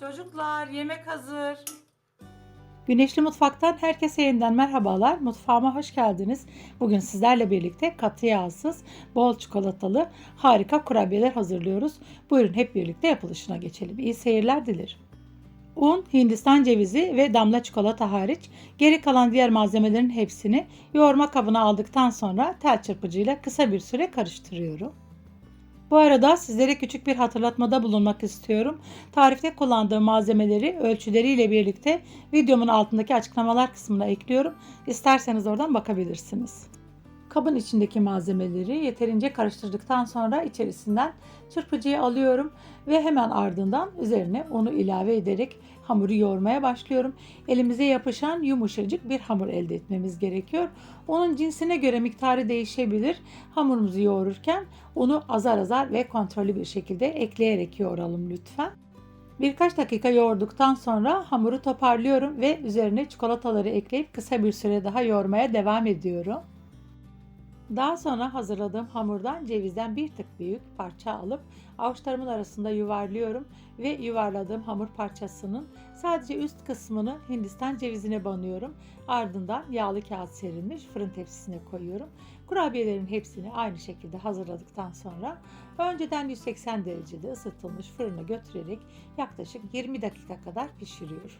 Çocuklar yemek hazır. Güneşli Mutfak'tan herkese yeniden merhabalar. Mutfağıma hoş geldiniz. Bugün sizlerle birlikte katı yağsız, bol çikolatalı harika kurabiyeler hazırlıyoruz. Buyurun hep birlikte yapılışına geçelim. İyi seyirler dilerim. Un, hindistan cevizi ve damla çikolata hariç geri kalan diğer malzemelerin hepsini yoğurma kabına aldıktan sonra tel çırpıcıyla kısa bir süre karıştırıyorum. Bu arada sizlere küçük bir hatırlatmada bulunmak istiyorum. Tarifte kullandığım malzemeleri ölçüleriyle birlikte videomun altındaki açıklamalar kısmına ekliyorum. İsterseniz oradan bakabilirsiniz. Kabın içindeki malzemeleri yeterince karıştırdıktan sonra içerisinden çırpıcıyı alıyorum ve hemen ardından üzerine unu ilave ederek hamuru yoğurmaya başlıyorum. Elimize yapışan yumuşacık bir hamur elde etmemiz gerekiyor. Onun cinsine göre miktarı değişebilir. Hamurumuzu yoğururken unu azar azar ve kontrollü bir şekilde ekleyerek yoğuralım lütfen. Birkaç dakika yoğurduktan sonra hamuru toparlıyorum ve üzerine çikolataları ekleyip kısa bir süre daha yoğurmaya devam ediyorum. Daha sonra hazırladığım hamurdan cevizden bir tık büyük parça alıp avuçlarımın arasında yuvarlıyorum ve yuvarladığım hamur parçasının sadece üst kısmını Hindistan cevizine banıyorum. Ardından yağlı kağıt serilmiş fırın tepsisine koyuyorum. Kurabiyelerin hepsini aynı şekilde hazırladıktan sonra önceden 180 derecede ısıtılmış fırına götürerek yaklaşık 20 dakika kadar pişiriyorum.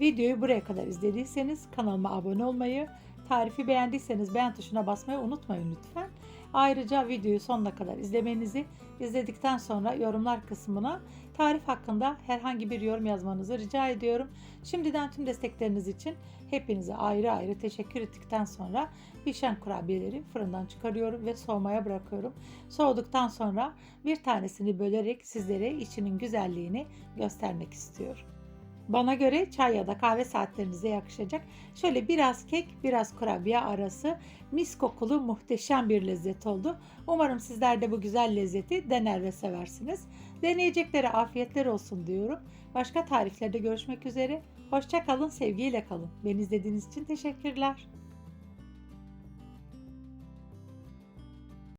Videoyu buraya kadar izlediyseniz kanalıma abone olmayı, Tarifi beğendiyseniz beğen tuşuna basmayı unutmayın lütfen. Ayrıca videoyu sonuna kadar izlemenizi, izledikten sonra yorumlar kısmına tarif hakkında herhangi bir yorum yazmanızı rica ediyorum. Şimdiden tüm destekleriniz için hepinize ayrı ayrı teşekkür ettikten sonra pişen kurabiyeleri fırından çıkarıyorum ve soğumaya bırakıyorum. Soğuduktan sonra bir tanesini bölerek sizlere içinin güzelliğini göstermek istiyorum. Bana göre çay ya da kahve saatlerinize yakışacak. Şöyle biraz kek, biraz kurabiye arası mis kokulu muhteşem bir lezzet oldu. Umarım sizler de bu güzel lezzeti dener ve seversiniz. Deneyeceklere afiyetler olsun diyorum. Başka tariflerde görüşmek üzere. Hoşça kalın, sevgiyle kalın. Beni izlediğiniz için teşekkürler.